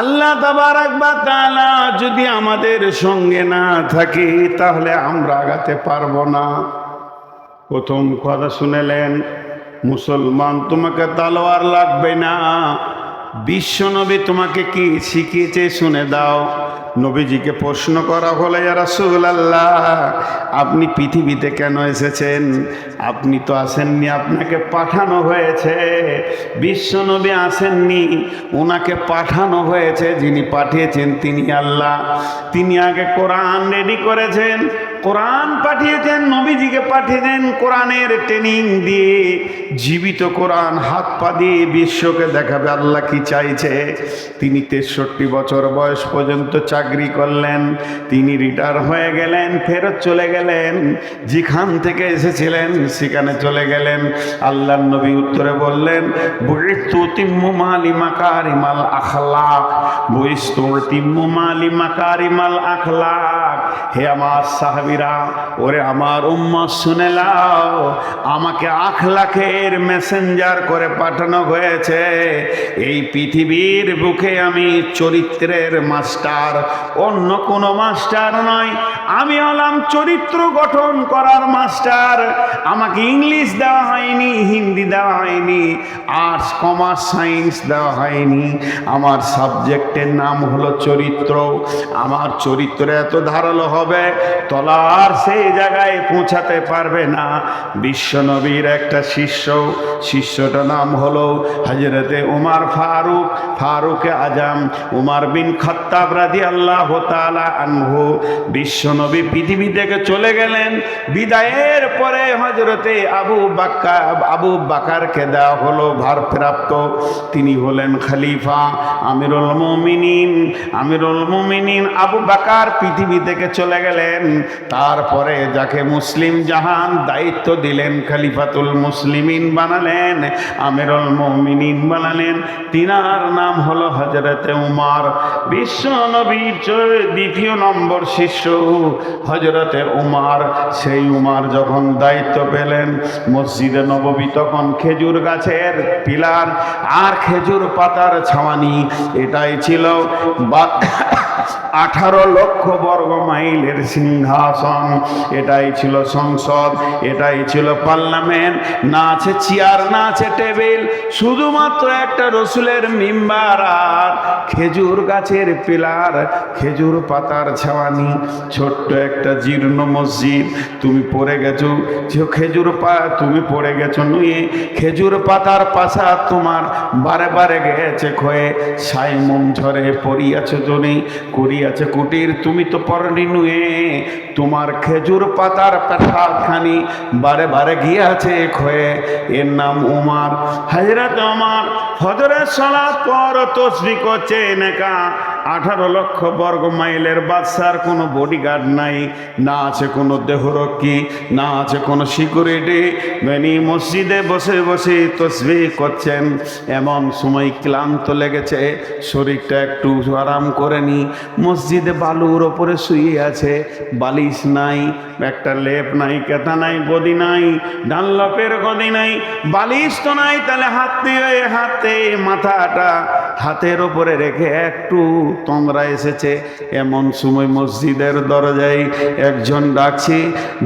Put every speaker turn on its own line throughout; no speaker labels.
আল্লাহ তালা যদি আমাদের সঙ্গে না থাকে, তাহলে আমরা আগাতে পারব না। প্রথম কথা শুনেলেন, মুসলমান তোমাকে তালোয়ার লাগবে না। বিশ্বনবী তোমাকে কি শিখিয়েছে শুনে দাও। নবীজিকে প্রশ্ন করা হলে আল্লাহ আপনি পৃথিবীতে কেন এসেছেন? আপনি তো আসেননি, আপনাকে পাঠানো হয়েছে। বিশ্বনবী আসেননি ওনাকে পাঠানো হয়েছে, যিনি পাঠিয়েছেন তিনি আল্লাহ। তিনি আগে কোরআন রেডি করেছেন কোরআন পাঠিয়েছেন, নবীজিকে পাঠিয়েছেন কোরআনের ট্রেনিং দিয়ে। জীবিত কোরআন হাত পা দিয়ে বিশ্বকে দেখাবে, আল্লাহ কি চাইছে? তিনি তেষট্টি বছর বয়স পর্যন্ত চাকরি করলেন, তিনি রিটায়ার হয়ে গেলেন, ফেরত চলে গেলেন, যেখান থেকে এসেছিলেন সেখানে চলে গেলেন। আল্লাহ নবী উত্তরে বললেন মালি মাকারিমাল আখলাক। বইস্তু তিম্মু মালি মাকারিমাল আখলাক। হে আমার সাহাবিরা, ওরে আমার উম্মা শুনে লাও আমাকে আখলাখের মেসেঞ্জার করে পাঠানো হয়েছে। এই পৃথিবীর বুকে আমি চরিত্রের মাস্টার, অন্য কোনো মাস্টার নয়, আমি হলাম চরিত্র গঠন করার মাস্টার। আমাকে ইংলিশ দেওয়া হয়নি, হিন্দি দেওয়া হয়নি আর্টস কমার্স সায়েন্স দেওয়া হয়নি। আমার সাবজেক্টের নাম হলো চরিত্র। আমার চরিত্র এত ধারালো হবে তলার সেই জায়গায় পৌঁছাতে পারবে না। বিশ্বনবীর একটা শিষ্য, শিষ্যটার নাম হলো হজরতে উমার ফারুক। ফারুক আজম, উমার বিন খত্তাব রাজি আল্লাহ তালা আনহু। বিশ্বনবী পৃথিবী থেকে চলে গেলেন। বিদায়ের পরে হজরতে আবু বাক্কা, আবু বাকারকে দেওয়া হলো ভারপ্রাপ্ত। তিনি হলেন খলিফা আমিরুল মুমিনিন। আমিরুল মুমিনিন আবু বাকার পৃথিবী থেকে চলে গেলেন। তারপরে যাকে মুসলিম জাহান দায়িত্ব দিলেন, খালিফাতুল মুসলিমিন বানালেন, আমিরুল মুমিনিন বানালেন। তিনার নাম হলো হজরতে উমার। বিশ্ব নবীর দ্বিতীয় নম্বর শিষ্য হজরতে উমার। সেই উমার যখন দায়িত্ব পেলেন, মসজিদে নববী তখন খেজুর গাছের পিলার আর খেজুর পাতার ছাওয়ানি। এটাই ছিল বা আঠারো লক্ষ বর্গ মাইলের সিংহাসন। এটাই ছিল সংসদ, এটাই ছিল পার্লামেন্ট। না আছে চেয়ার, না আছে টেবিল, শুধুমাত্র একটা রসুলের মিম্বার আর খেজুর গাছের পিলার, খেজুর পাতার ছাওয়ানি। ছোট্ট একটা জীর্ণ মসজিদ। তুমি পড়ে গেছো খেজুর পা, তুমি পড়ে গেছো নুয়ে। খেজুর পাতার পাশা তোমার বারে বারে গেছে ক্ষয়ে সাই মোম ঝরে পড়িয়াছো জনে। করিয়াছে কুটির, তুমি তো পরনি নুয়ে। তোমার খেজুর পাতার পেশাখানি বারে বারে গিয়াছে খয়ে এর নাম উমার। হাজরত আমার হজরের সালাত পর তসবি করছে নেকা। আঠারো লক্ষ বর্গ মাইলের বাদশার কোনো বডিগার্ড নাই, না আছে কোনো দেহরক্ষী, না আছে কোনো সিকিউরিটি বেনি মসজিদে বসে বসে তসবি করছেন, এমন সময় ক্লান্ত লেগেছে, শরীরটা একটু আরাম করে নি মসজিদে বালুর ওপরে শুয়ে আছে, বালিশ নাই, একটা লেপ নাই, কেতা নাই গদি নাই, ডানলপের গদি নাই, বালিশ তো নাই, তাহলে হাত দিয়ে হাতে মাথাটা হাতের ওপরে রেখে একটু তোমরা এসেছে এমন সময় মসজিদের দরজায় একজন ডাকছি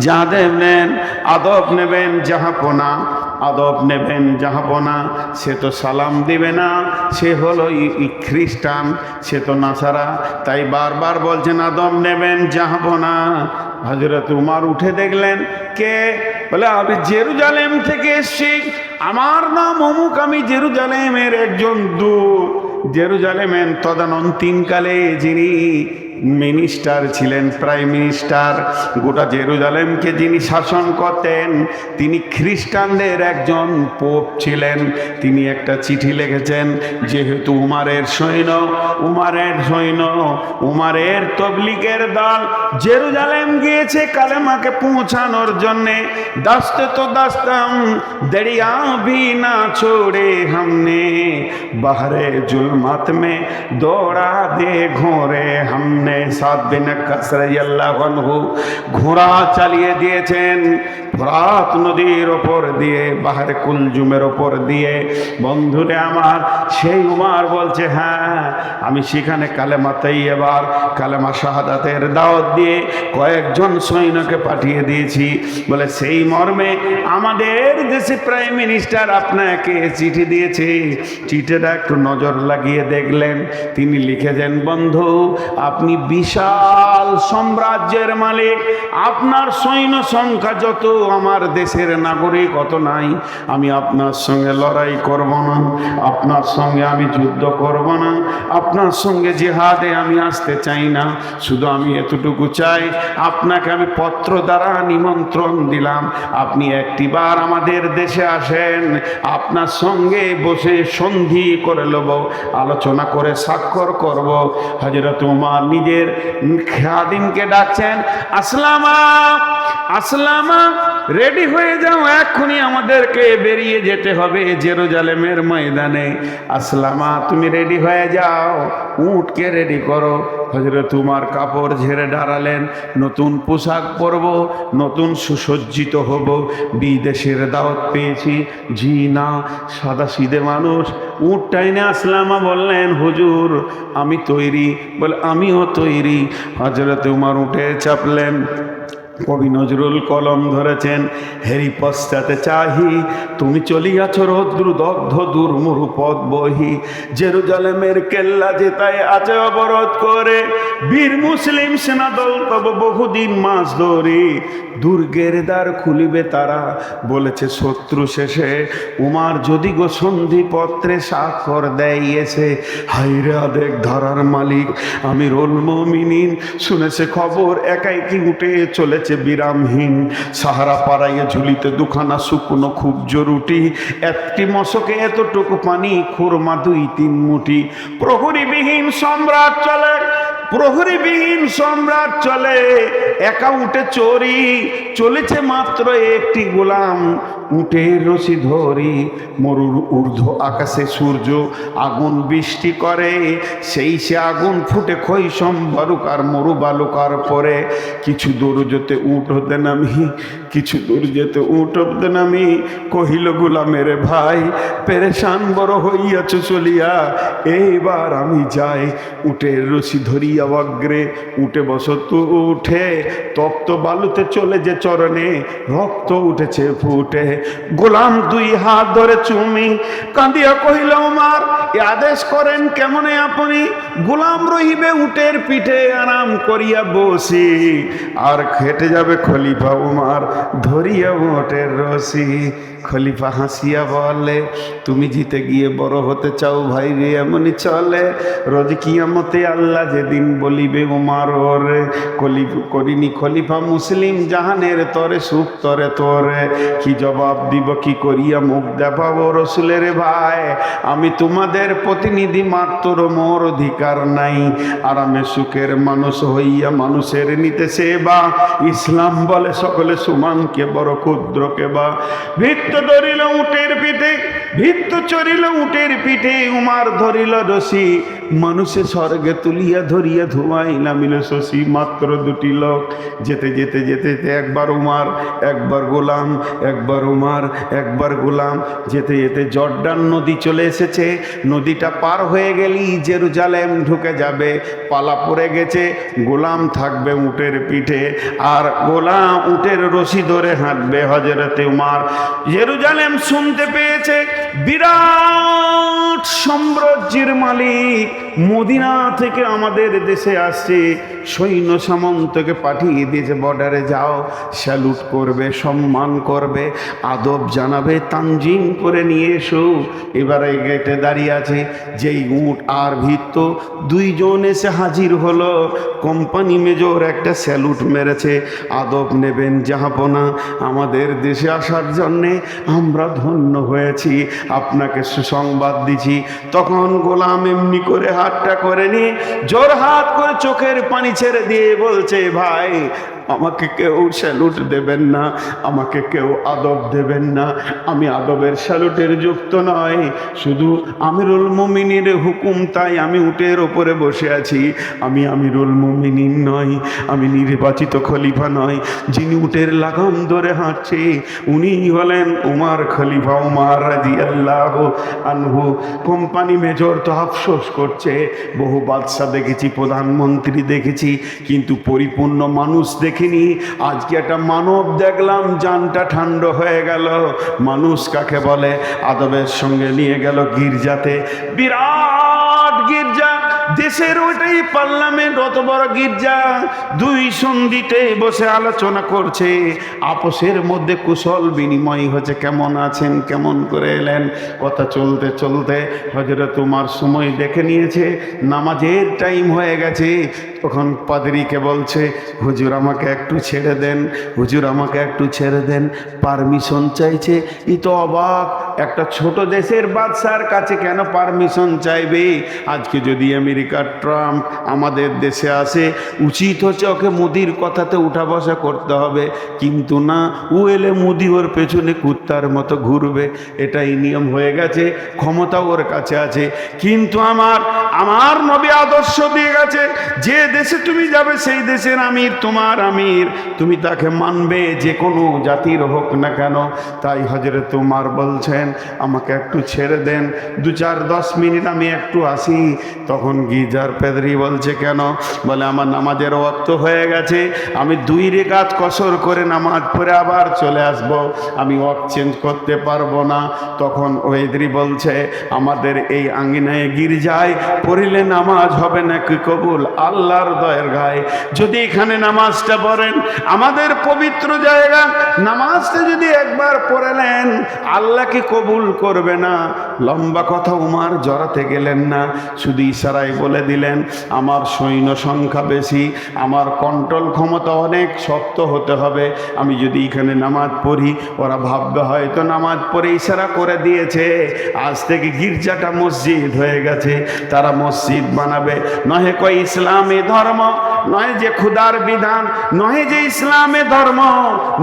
যা দেবেন আদব নেবেন জাহাপনা, আদব নেবেন জাহাপনা। সে তো সালাম দিবে না, সে হলো খ্রিস্টান, সে তো নাসারা, তাই বারবার বলছেন, আদব নেবেন জাহাপনা। হজরত উমার উঠে দেখলেন, কে? বলে, আমি জেরুজালেম থেকে এসছি, আমার নাম অমুক, আমি জেরুজালেমের একজন দূত। জেরুজালেমেন তদানন্তিনকালে যিনি মিনিস্টার ছিলেন, প্রাইম মিনিস্টার, গোটা জেরুজালেমকে যিনি শাসন করতেন, তিনি খ্রিস্টানদের একজন পোপ ছিলেন। তিনি একটা চিঠি লিখেছেন, যেহেতু উমারের সৈন্য উমারের সৈন্য, উমারের তবলিকের দল জেরুজালেম গিয়েছে কালেমাকে পৌঁছানোর জন্যে, দাস্তে তো দাস্তাম দেরিয়া ভি না ছোড়ে হামনে। बहरे जुल्मत में दौड़ा दे घोरे हमने ইবনে সাদ বিন কাসরাইয়াল্লাহু আনহু ঘোড়া চালিয়ে দিয়েছেন ফরাত নদীর ওপর দিয়ে বাহারে কুলজুমের ওপর দিয়ে বন্ধুরে আমার সেই উমার বলছে হ্যাঁ আমি সেখানে কালেমাতেই এবার কালেমা শাহাদাতের দাওয়াত দিয়ে কয়েকজন সৈন্যকে পাঠিয়ে দিয়েছি বলে সেই মর্মে আমাদের দেশে প্রাইম মিনিস্টার আপনাকে চিঠি দিয়েছে চিঠিটা একটু নজর লাগিয়ে দেখলেন। তিনি লিখেছেন, বন্ধু, আপনি বিশাল সাম্রাজ্যের মালিক। আপনার সৈন্য সংখ্যা যত, আমার দেশের নাগরিক অত নাই। আমি আপনার সঙ্গে লড়াই করব না। আপনার সঙ্গে আমি যুদ্ধ করব না। আপনার সঙ্গে জেহাদে আমি আসতে চাই না। শুধু আমি এতটুকু চাই, আপনাকে আমি পত্র দ্বারা নিমন্ত্রণ দিলাম। আপনি একটিবার আমাদের দেশে আসেন। আপনার সঙ্গে বসে সন্ধি করে নেব আলোচনা করে স্বাক্ষর করব। হজরত উমার নিজের খাদিমকে ডাকছেন, আসলামা আসলামা, রেডি হয়ে যাও, এক্ষুনি আমাদেরকে বেরিয়ে যেতে হবে জেরুজালেমের ময়দানে। আসলামা, তুমি রেডি হয়ে যাও উঠকে রেডি করো। হজরত উমার কাপড় ঝেড়ে দাঁড়ালেন নতুন পোশাক পরব, নতুন সুসজ্জিত হব, বিদেশের দাওয়াত পেয়েছি। জি না, সাদা সিদে মানুষ। উঠ টাইনে আসলামা বললেন, হুজুর, আমি তৈরি। বলে, আমিও তৈরি। হজরত উমার উঠে চাপলেন। কবি নজরুল কলম ধরেছেন, হেরি পশ্চাতে চাহি, তুমি চলিয়াছ রৌদ্র দগ্ধ দুর্মুরু পদ বহি। জেরুজালেমের কেল্লা যেতায় আছে অবরোধ করে, বীর মুসলিম সেনাদল তব বহুদিন মাস ধরে। দুর্গের দ্বার খুলিবে তারা, বলেছে শত্রু শেষে। উমার যদি গো সন্ধি পত্রে স্বাক্ষর দেয় এসে হাইরে ধরার মালিক, আমি রোল মমিনিন, শুনেছে খবর একাই কি উঠে চলেছে বিরামহীন। সাহারা পাড়াইয়ে ঝুলিতে দুখানা শুকনো খুব জরুটি। একটি মশকে এতটুকু পানি, খুরমা দুই তিন মুঠি। প্রহরীবিহীন সম্রাট চলে। প্রহরীবিহীন সম্রাট চলে। একা উঠে চোরি চলেছে মাত্র একটি গোলাম। উঠে রশি ধরি। মরুর ঊর্ধ্ব আকাশে সূর্য আগুন বৃষ্টি করে। সেই সে আগুন ফুটে খৈসম বালুকার মরু বালুকার পরে। কিছু দূর যেতে উঠ হতে নামি। কিছু দূর যেতে উঠ হতে নামি। কহিল গোলামের ভাই, পেরেশান বড় হইয়াছ চলিয়া। এইবার আমি যাই উঠে রশি ধরিয়া। অগ্রে উঠে বসত উঠে, তপ্ত বালুতে চলে যে চরণে, রক্ত উঠেছে ফুটে। গোলাম দুই হাত ধরে চুমি, কাঁদিয়া কহিল আমার এ আদেশ করেন কেমনে আপনি? গোলাম রহিবে উটের পিঠে আরাম করিয়া বসি। আর খেটে যাবে খলিফা উমার, ধরিয়া ওটের রসি খলিফা হাসিয়া বলে, তুমি জিতে গিয়ে বড় হতে চাও ভাই রে, এমনই চলে। রোজ কিয়ামতে আল্লাহ যেদিন বলিবে উমার ওরে কলিফ করিনি খলিফা মুসলিম, জাহানের তরে সুখ তরে তোরে। কি জবাব দিব, কি করিয়া মুখ দেখাবো রসুলের ভাই? আমি তোমাদের প্রতিনিধি মাত্র মোর অধিকার নাই। আরামে সুখের মানুষ হইয়া মানুষের নিতে সেবা। ইসলাম বলে সকলে সুমানকে বড় ক্ষুদ্রকে বা। ভিত্ত ধরিল উটের পিঠে ভিত্ত চরিল উটের পিঠে, উমার ধরিল রশি। মানুষে স্বর্গে তুলিয়া ধরিয়া ধুয়াই নামিল শশী। মাত্র দুটি লোক, যেতে যেতে যেতে যেতে একবার উমার, একবার গোলাম, একবার উমার, একবার গোলাম। যেতে যেতে জর্ডান নদী চলে এসেছে। নদীটা পার হয়ে গেলি জেরুজালেম ঢুকে যাবে। পালা পড়ে গেছে, গোলাম থাকবে উটের পিঠে। আর গোলাম উটের রশি ধরে হাঁটবে হজরতে উমার। জেরুজালেম শুনতে পেয়েছে বিরাট সাম্রাজ্যের মালিক মদিনা থেকে আমাদের দেশে আসছে। সৈন্য সামন্তকে পাঠিয়ে দিয়েছে বর্ডারে যাও স্যালুট করবে, সম্মান করবে, আদব জানাবে, তানজিম করে নিয়ে এসো। এবারে গেটে দাঁড়িয়ে আছে, যেই উট আর ভিত্ত দুইজন এসে হাজির হলো। কোম্পানি মেজর একটা স্যালুট মেরেছে, আদব নেবেন জাহাপনা, আমাদের দেশে আসার জন্যে আমরা ধন্য হয়েছি। আপনাকে সুসংবাদ দিছি। তখন গোলাম এমনি করে হাতটা করেনি জোর হাত করে চোখের পানি ছেড়ে দিয়ে বলছে, ভাই আমাকে কেউ স্যালুট দেবেন না, আমাকে কেউ আদব দেবেন না। আমি আদবের স্যালুটের যুক্ত নয়, শুধু আমিরুল মুমিনের হুকুম তাই আমি উটের ওপরে বসে আছি। আমি আমিরুল মুমিনিন নয় আমি নির্বাচিত খলিফা নয় যিনি উটের লাগাম ধরে হাঁটছে, উনি হলেন উমার খলিফা উমার রাজি আল্লাহ আনহু। কোম্পানি মেজর তো আফসোস করছে, বহু বাদশা দেখেছি, প্রধানমন্ত্রী দেখেছি, কিন্তু পরিপূর্ণ মানুষ দেখিনি। আজকে একটা মানব দেখলাম, জানটা ঠান্ডা হয়ে গেল। মানুষ কাকে বলে? আদবের সঙ্গে নিয়ে গেল গির্জাতে। বিরাট দেশের ওইটাই পার্লামেন্ট, অত বড় গির্জা। দুই সন্ধিতে বসে আলোচনা করছে। আপোষের মধ্যে কুশল বিনিময় হচ্ছে কেমন আছেন? কেমন করে এলেন? কথা চলতে চলতে হজরত তোমার সময় দেখে নিয়েছে। নামাজের টাইম হয়ে গেছে। তখন পাদরিকে বলছে, হুজুর, আমাকে একটু ছেড়ে দেন। হুজুর, আমাকে একটু ছেড়ে দেন। পারমিশন চাইছে। ই তো অবাক। একটা ছোট দেশের বাদশার কাছে কেন পারমিশন চাইবে? আজকে যদি আমেরিকার ট্রাম্প আমাদের দেশে আসে, উচিত হচ্ছে ওকে মোদির কথাতে উঠা বসা করতে হবে। কিন্তু না, ও এলে মোদি ওর পেছনে কুত্তার মতো ঘুরবে, এটাই নিয়ম হয়ে গেছে ক্ষমতা ওর কাছে আছে। কিন্তু আমার আমার নবী আদর্শ দিয়ে গেছে, যে দেশে তুমি যাবে সেই দেশের আমির, তোমার আমির। তুমি তাকে মানবে যে কোনো জাতির হোক না কেন। তাই হজরত তোমার বলছেন, আমাকে একটু ছেড়ে দেন। দু চার দশ মিনিট আমি একটু আসি। তখন গিজার পেদরি বলছে, কেন? বলে, আমার নামাজের ওয়াক্ত হয়ে গেছে। আমি দুই রেখাত কসর করে নামাজ পড়ে আবার চলে আসব। আমি ওয়াক চেঞ্জ করতে পারব না। তখন ওয়েদরি বলছে, আমাদের এই আঙ্গিনায় গির্জায় পড়িলে নামাজ হবে নাকি কবুল? আল্লাহর দয়ের গায়ে। যদি এখানে নামাজটা পড়েন, আমাদের পবিত্র জায়গা, নামাজটা যদি একবার পড়েলেন আল্লাহ কি কবুল করবে না? লম্বা কথা উমার জড়াতে গেলেন না। শুধু ইশারায় বলে দিলেন, আমার সৈন্য সংখ্যা বেশি, আমার কন্ট্রোল ক্ষমতা অনেক শক্ত হতে হবে। আমি যদি এখানে নামাজ পড়ি, ওরা ভাববে হয়তো নামাজ পড়ে ইশারা করে দিয়েছে। আজ থেকে গির্জাটা মসজিদ হয়ে গেছে। তারা মসজিদ বানাবে নহে কয় ইসলামী ধর্ম নয় যে খুদার বিধান, নহে যে ইসলামে ধর্ম,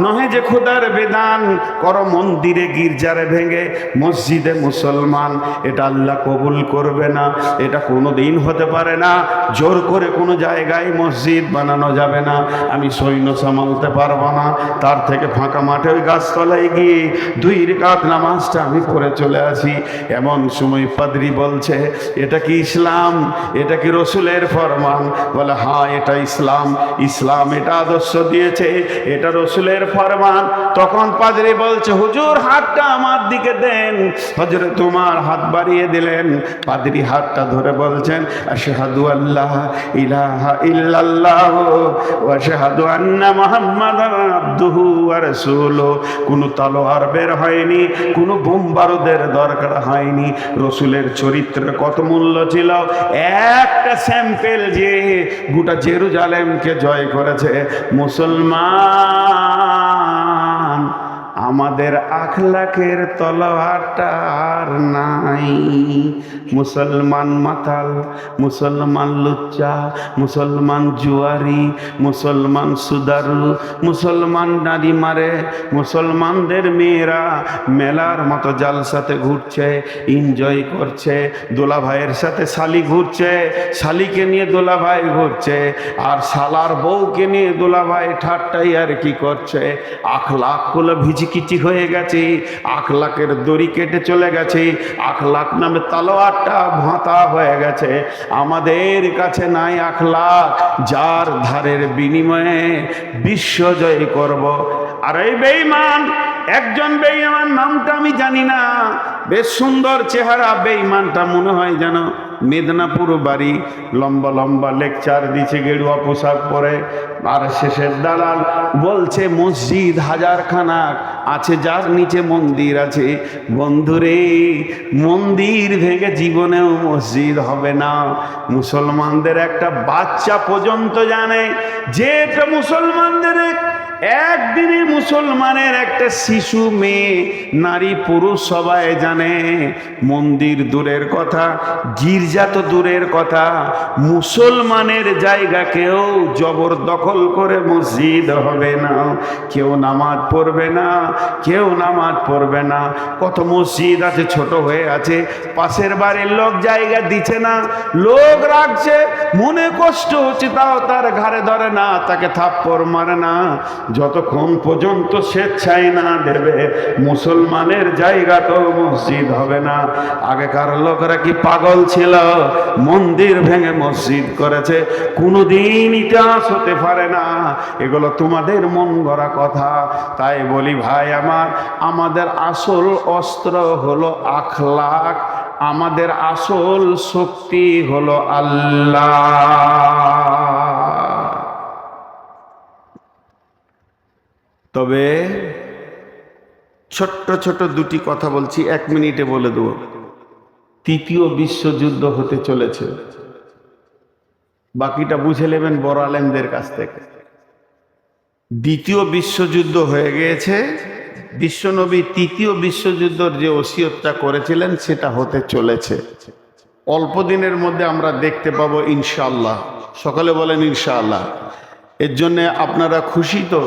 নহে যে খুদার বিধান। কর মন্দিরে গির্জারে ভেঙে, মসজিদে মুসলমান, এটা আল্লাহ কবুল করবে না, এটা কোনো দিন হতে পারে না। জোর করে কোনো জায়গায় মসজিদ বানানো যাবে না, আমি সৈন্য সামালতে পারব না। তার থেকে ফাঁকা মাঠে ওই গাছতলায় গিয়ে দুই রেখাত নামাজটা আমি পড়ে চলে আসি। এমন সময় পাদ্রি বলছে, এটা কি ইসলাম? এটা কি রসুলের ফরমান? বলে হ্যাঁ এটা ইসলাম ইসলাম এটা আদর্শ দিয়েছে, এটা রসুলের ফরমান। তখন পাদ্রি বলছে, হুজুর, হাতটা আমার দিকে দেন। হজরে তোমার হাত বাড়িয়ে দিলেন। পাদ্রি হাতটা ধরে বলছেন, আশহাদু আল্লাহ ইলাহা ইল্লাল্লাহ আশহাদু আন্না মুহাম্মাদান আবদুহু ওয়া কোনো তলোয়ার বের হয়নি, কোনো বোমবারুদের দরকার হয়নি। রসুলের চরিত্রের কত মূল্য ছিল? একটা স্যাম্পেল যে গোটা জেরুজালেমকে জয় করেছে মুসলমান। আমাদের আখলাখের তলোয়ারটা আর নাই। মুসলমান মাতাল, মুসলমান লুচ্চা, মুসলমান জুয়ারি, মুসলমান সুদারু, মুসলমান নারী মারে, মুসলমানদের মেয়েরা মেলার মতো জালসাতে ঘুরছে এনজয় করছে দোলা ভাইয়ের সাথে শালি ঘুরছে, শালিকে নিয়ে দোলা ভাই ঘুরছে, আর শালার বউকে নিয়ে দোলা ভাই ঠাট্টাই আর কি করছে। আখ আখলাখগুলো ভিজিকিচি হয়ে গেছে, আখলাকের দড়ি কেটে চলে গেছে, আখলাক নামে তালোয়ারটা ভাঁতা হয়ে গেছে। আমাদের কাছে নাই আখ লাখ যার ধারের বিনিময়ে বিশ্ব জয় করব। আর এই বেঈমান একজন বেঈমান নামটা আমি জানি না। বেশ সুন্দর চেহারা, বেঈমানটা মনে হয় যেন মেদিনীপুর বাড়ি। লম্বা লম্বা লেকচার দিচ্ছে গেরুয়া পোশাক পরে। আর শেষের দালাল বলছে, মসজিদ হাজার খানাক আছে, যার নিচে মন্দির আছে। বন্ধুরে, মন্দির ভেঙে জীবনেও মসজিদ হবে না। মুসলমানদের একটা বাচ্চা পর্যন্ত জানে। যে মুসলমানদের একদিনে মুসলমানের একটা শিশু মেয়ে, নারী পুরুষ সবাই জানে, মন্দির দূরের কথা, গির্জা তো দূরের কথা, মুসলমানের জায়গাকেও জবরদখল করে মসজিদ হবে না। কেউ নামাজ পড়বে না, কেউ নামাজ পড়বে না। কত মসজিদ আছে, ছোট হয়ে আছে, পাশের বাড়ির লোক জায়গা দিচ্ছে না। লোক রাখছে, মনে কষ্ট হচ্ছে, তাও তার ঘাড়ে ধরে না, তাকে থাপ্পড় মারে না। যতক্ষণ পর্যন্ত স্বেচ্ছায় না দেবে, মুসলমানের জায়গা তো মসজিদ হবে না। আগেকার লোকেরা কি পাগল ছিল? মন্দির ভেঙে মসজিদ করেছে। কোনোদিন ইতিহাস হতে পারে না। এগুলো তোমাদের মন গড়া কথা। তাই বলি ভাই আমার, আমাদের আসল অস্ত্র হলো আখলাক আমাদের আসল শক্তি হলো আল্লাহ। তবে ছোট্ট ছোট দুটি কথা বলছি, এক মিনিটে বলে দেব। তৃতীয় বিশ্বযুদ্ধ হতে চলেছে। বাকিটা বুঝে নেবেন বড় আলেমদের কাছ থেকে। দ্বিতীয় বিশ্বযুদ্ধ হয়ে গিয়েছে। বিশ্বনবী তৃতীয় বিশ্বযুদ্ধর যে ওসিয়তটা করেছিলেন, সেটা হতে চলেছে। অল্প দিনের মধ্যে আমরা দেখতে পাবো ইনশাল্লাহ সকালে বলেন ইনশাআল্লাহ। এর জন্য আপনারা খুশি তো?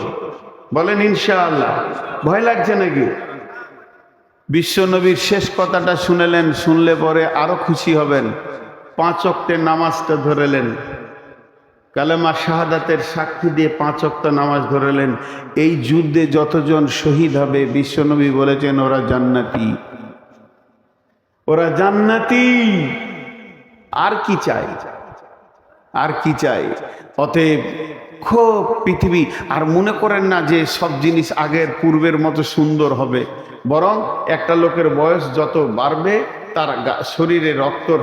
বলেন, ইনশাআল্লাহ। ভয় লাগছে নাকি? বিশ্বনবীর শেষ কথাটা শুনেলেন, শুনলে পরে আরও খুশি হবেন। পাঁচ অক্টের নামাজটা ধরেলেন। কালেমা শাহাদাতের সাক্ষী দিয়ে পাঁচ অক্ত নামাজ ধরেলেন। এই যুদ্ধে যতজন শহীদ হবে, বিশ্বনবী বলেছেন, ওরা জান্নাতি। ওরা জান্নাতি। আর কি চাই আর কি চাই অতএব খুব পৃথিবী। আর মনে করেন না যে সব জিনিস আগের পূর্বের মতো সুন্দর হবে। বরং একটা লোকের বয়স যত বাড়বে, তার শরীরে রক্তর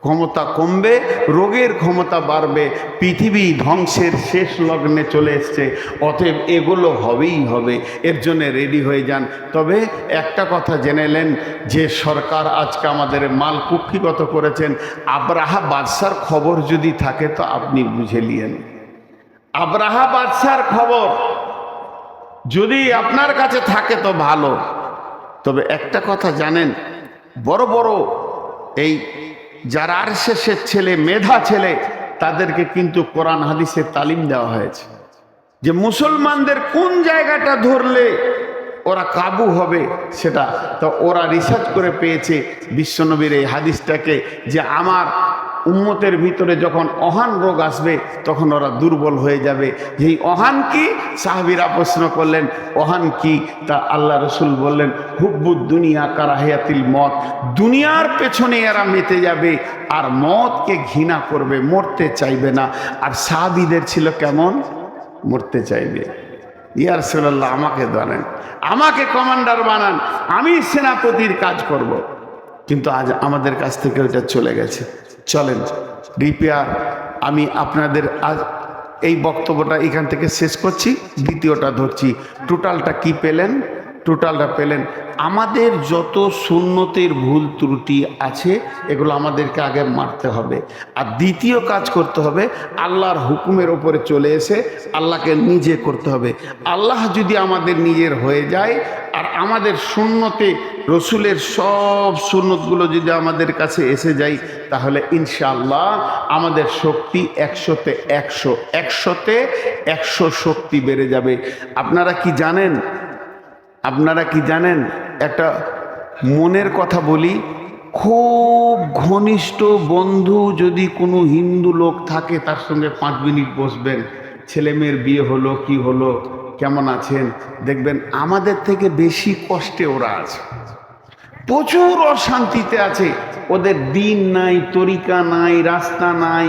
ক্ষমতা কমবে, রোগের ক্ষমতা বাড়বে, পৃথিবী ধ্বংসের শেষ লগ্নে চলে এসছে। অতএব এগুলো হবেই হবে। এর জন্য রেডি হয়ে যান। তবে একটা কথা জেনেলেন যে সরকার আজকে আমাদের মাল কুক্ষিগত করেছেন। আব্রাহা বাদশার খবর যদি থাকে, তো আপনি বুঝে নিয়েন। আব্রাহা বাদশার খবর। যদি আপনার কাছে থাকে তো ভালো। তবে একটা কথা জানেন, বড় বড় এই যারা আর শেষের ছেলে, মেধা ছেলে, তাদেরকে কিন্তু কোরআন হাদিসের তালিম দেওয়া হয়েছে। যে মুসলমানদের কোন জায়গাটা ধরলে ওরা কাবু হবে সেটা, তো ওরা রিসার্চ করে পেয়েছে বিশ্বনবীর এই হাদিসটাকে যে আমার উম্মতের ভিতরে যখন অহান রোগ আসবে, তখন ওরা দুর্বল হয়ে যাবে। এই অহান কি? সাহাবিরা প্রশ্ন করলেন, অহান কি? তা আল্লাহ রসুল বললেন হুব্বুদ দুনিয়া কারাহিয়াতিল মত। দুনিয়ার পেছনে এরা মেতে যাবে, আর মতকে ঘৃণা করবে, মরতে চাইবে না। আর সাহাবিদের ছিল কেমন? মরতে চাইবে। ইয়ার সাল্লাহ আমাকে বানান আমাকে কমান্ডার বানান, আমি সেনাপতির কাজ করব। কিন্তু আজ আমাদের কাছ থেকে ওইটা চলে গেছে। চলেন। রিপেয়ার আমি আপনাদের আজ এই বক্তব্যটা এখান থেকে শেষ করছি, দ্বিতীয়টা ধরছি। টোটালটা কি পেলেন? টোটালটা পেলেন। আমাদের যত সুন্নতের ভুল ত্রুটি আছে, এগুলো আমাদেরকে আগে মারতে হবে। আর দ্বিতীয় কাজ করতে হবে, আল্লাহর হুকুমের ওপরে চলে এসে আল্লাহকে নিজে করতে হবে। আল্লাহ যদি আমাদের নিজের হয়ে যায়, আর আমাদের শূন্যতে রসুলের সব সুন্নতগুলো যদি আমাদের কাছে এসে যায়, তাহলে ইনশাআল্লাহ আমাদের শক্তি একশোতে একশো একশোতে একশো শক্তি বেড়ে যাবে। আপনারা কি জানেন আপনারা কি জানেন, একটা মনের কথা বলি, খুব ঘনিষ্ঠ বন্ধু যদি কোনো হিন্দু লোক থাকে, তার সঙ্গে পাঁচ মিনিট বসবেন। ছেলে মেয়ের বিয়ে হলো, কি হলো, কেমন আছেন, দেখবেন আমাদের থেকে বেশি কষ্টে ওরা আছে। প্রচুর অশান্তিতে আছে। ওদের দিন নাই, তরিকা নাই, রাস্তা নাই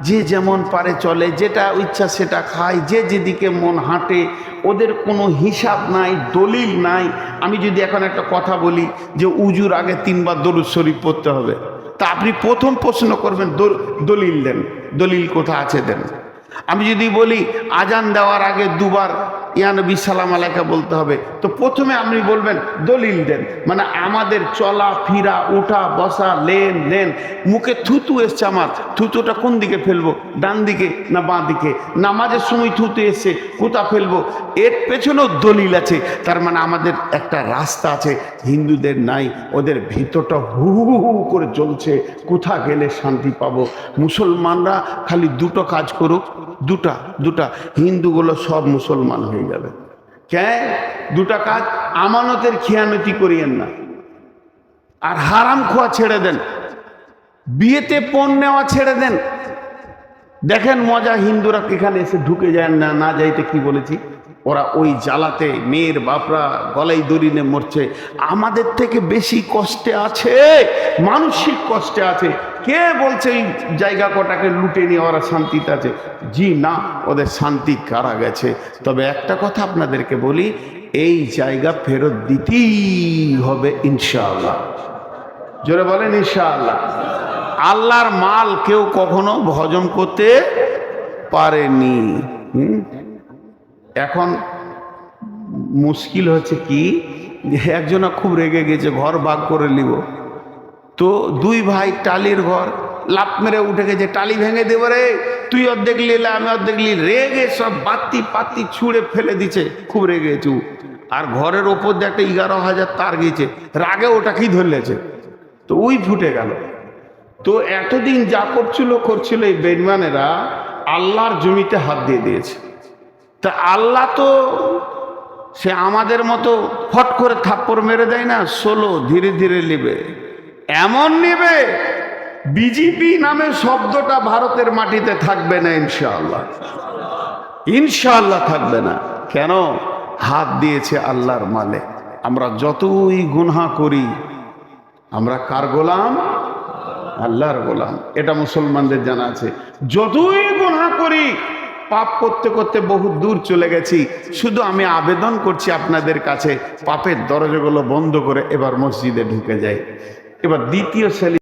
যে যেমন পারে চলে, যেটা ইচ্ছা সেটা খায়, যে যেদিকে মন হাঁটে, ওদের কোনো হিসাব নাই, দলিল নাই। আমি যদি এখন একটা কথা বলি যে উজুর আগে তিনবার দরুদ শরীফ পড়তে হবে, তা আপনি প্রথম প্রশ্ন করবেন দল- দলিল দেন, দলিল কোথা আছে দেন। আমি যদি বলি আজান দেওয়ার আগে দুবার ইয়ানবী সালাম আলাইকা বলতে হবে। তো প্রথমে আপনি বলবেন, দলিল দেন। মানে আমাদের চলা, ফিরা, উঠা, বসা, লেন দেন মুখে থুতু এসছে আমার। থুতুটা কোন দিকে ফেলব? ডান দিকে না বাঁ দিকে? নামাজের সময় থুতু এসছে কোথা ফেলব? এর পেছনেও দলিল আছে। তার মানে আমাদের একটা রাস্তা আছে, হিন্দুদের নাই, ওদের ভিতরটা হু হু হু করে চলছে কোথা গেলে শান্তি পাবো? মুসলমানরা খালি দুটো কাজ করুক দুটা দুটা। হিন্দুগুলো সব মুসলমান হয়ে যাবে। কেন? দুটা কাজ আমানতের খেয়ানতি করিয়েন না। আর হারাম খোয়া ছেড়ে দেন। বিয়েতে পণ নেওয়া ছেড়ে দেন। দেখেন মজা হিন্দুরা এখানে এসে ঢুকে যায় না না যাইতে কি বলেছি? ওরা ওই জ্বালাতে মেয়ের বাপরা গলাই দড়িনে মরছে। আমাদের থেকে বেশি কষ্টে আছে, মানসিক কষ্টে আছে। কে বলছে এই জায়গা কটাকে লুটে নিয়ে ওরা শান্তিতে আছে? জি না, ওদের শান্তি কারা গেছে? তবে একটা কথা আপনাদেরকে বলি, এই জায়গা ফেরত দিতেই হবে ইনশাআল্লাহ। জোরে বলেন ইনশাআল্লাহ। আল্লাহর মাল কেউ কখনো হজম করতে পারেনি। হুম? এখন মুশকিল হচ্ছে কি? যে একজনা খুব রেগে গেছে, ঘর ভাগ করে নিব। তো দুই ভাই টালির ঘর লাভ মেরে উঠে গেছে, টালি ভেঙে দেব রে, তুই অর্ধেক নিলে, আমি অর্ধেক নিলি। রেগে সব বাতি পাতি ছুঁড়ে ফেলে দিছে, খুব রেগে গেছে আর ঘরের ওপর দিয়ে একটা এগারো হাজার তার গেছে, রাগে ওটাকেই ধরলেছে? তো ওই ফুটে গেল। তো এতদিন যা করছিল করছিল এই বেইমানেরা, আল্লাহর জমিতে হাত দিয়ে দিয়েছে। তা আল্লাহ তো সে আমাদের মতো ফট করে থাপ্পড় মেরে দেয় না, ষোলো ধীরে ধীরে নেবে। এমন নেবে বিজেপি নামে শব্দটা ভারতের মাটিতে থাকবে না, ইনশাআল্লাহ। ইনশাআল্লাহ থাকবে না। কেন? হাত দিয়েছে আল্লাহর মালে। আমরা যতই গুনহা করি, আমরা কার গোলাম? আল্লাহর গোলাম। এটা মুসলমানদের জানা আছে। যতই গুনাহ করি পাপ করতে করতে বহু দূর চলে গেছি। শুধু আমি আবেদন করছি আপনাদের কাছে, পাপের দরজাগুলো বন্ধ করে এবার মসজিদে ঢুকে যাই। এবার দ্বিতীয় সেলি